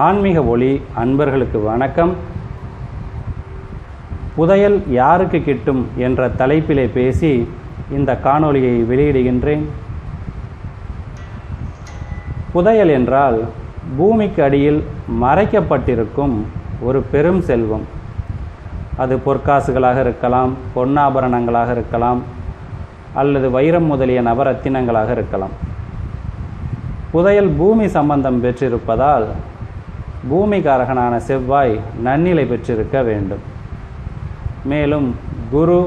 ஆன்மீக ஒளி அன்பர்களுக்கு வணக்கம். புதையல் யாருக்கு கிட்டும் என்ற தலைப்பிலே பேசி இந்த காணொளியை வெளியிடுகின்றேன். புதையல் என்றால் பூமிக்கு அடியில் மறைக்கப்பட்டிருக்கும் ஒரு பெரும் செல்வம். அது பொற்காசுகளாக இருக்கலாம் பொன்னாபரணங்களாக இருக்கலாம் அல்லது வைரம் முதலிய நவரத்தினங்களாக இருக்கலாம். புதையல் பூமி சம்பந்தம் பெற்றிருப்பதால் பூமிகாரகனான செவ்வாய் நன்னிலை பெற்றிருக்க வேண்டும். மேலும் குரு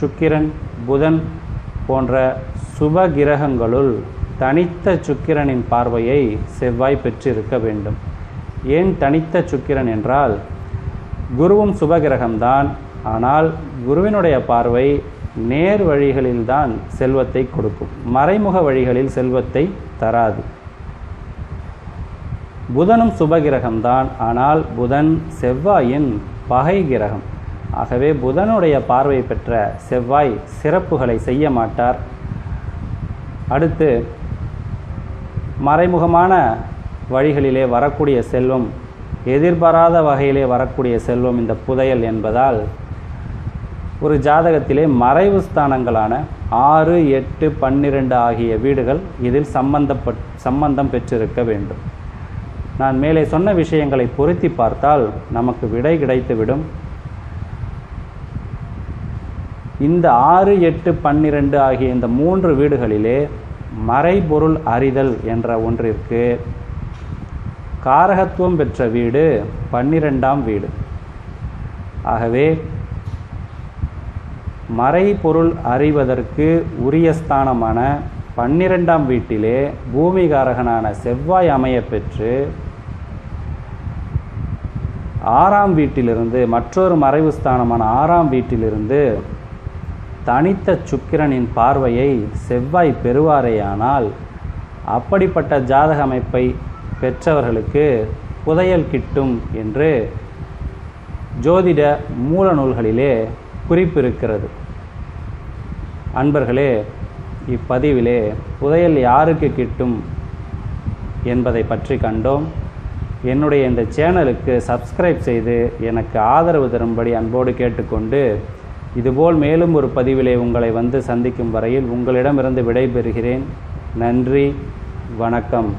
சுக்கிரன் புதன் போன்ற சுப கிரகங்களுள் தனித்த சுக்கிரனின் பார்வையை செவ்வாய் பெற்றிருக்க வேண்டும். ஏன் தனித்த சுக்கிரன் என்றால் குருவும் சுபகிரகம்தான் ஆனால் குருவினுடைய பார்வை நேர் வழிகளில்தான் செல்வத்தை கொடுக்கும். மறைமுக வழிகளில் செல்வத்தை தராது. புதனும் சுபகிரகம்தான். ஆனால் புதன் செவ்வாயின் பகை கிரகம். ஆகவே புதனுடைய பார்வை பெற்ற செவ்வாய் சிறப்புகளை செய்ய மாட்டார். அடுத்து மறைமுகமான வழிகளிலே வரக்கூடிய செல்வம் எதிர்பாராத வகையிலே வரக்கூடிய செல்வம் இந்த புதையல் என்பதால் ஒரு ஜாதகத்திலே மறைவு ஸ்தானங்களான ஆறு எட்டு பன்னிரண்டு ஆகிய வீடுகள் இதில் சம்பந்தப்பட் சம்பந்தம் பெற்றிருக்க வேண்டும். நான் மேலே சொன்ன விஷயங்களை பொருத்தி பார்த்தால் நமக்கு விடை கிடைத்துவிடும். இந்த ஆறு எட்டு பன்னிரண்டு ஆகிய இந்த மூன்று வீடுகளிலே மறைபொருள் அறிதல் என்ற ஒன்றிற்கு காரகத்துவம் பெற்ற வீடு பன்னிரெண்டாம் வீடு. ஆகவே மறைபொருள் அறிவதற்கு உரிய ஸ்தானமான பன்னிரெண்டாம் வீட்டிலே பூமிகாரகனான செவ்வாய் அமைய பெற்று ஆறாம் வீட்டிலிருந்து மற்றொரு மறைவு ஸ்தானமான ஆறாம் வீட்டிலிருந்து தனித்த சுக்கிரனின் பார்வையை செவ்வாய் பெறுவாரேயானால் அப்படிப்பட்ட ஜாதக அமைப்பை பெற்றவர்களுக்கு புதையல் கிட்டும் என்று ஜோதிட மூல நூல்களிலே குறிப்பிருக்கிறது. அன்பர்களே இப்பதிவிலே புதையல் யாருக்கு கிட்டும் என்பதை பற்றி கண்டோம். என்னுடைய இந்த சேனலுக்கு சப்ஸ்கிரைப் செய்து எனக்கு ஆதரவு தரும்படி அன்போடு கேட்டுக்கொண்டு இதுபோல் மேலும் ஒரு பதிவிலே உங்களை வந்து சந்திக்கும் வரையில் உங்களிடமிருந்து விடைபெறுகிறேன். நன்றி வணக்கம்.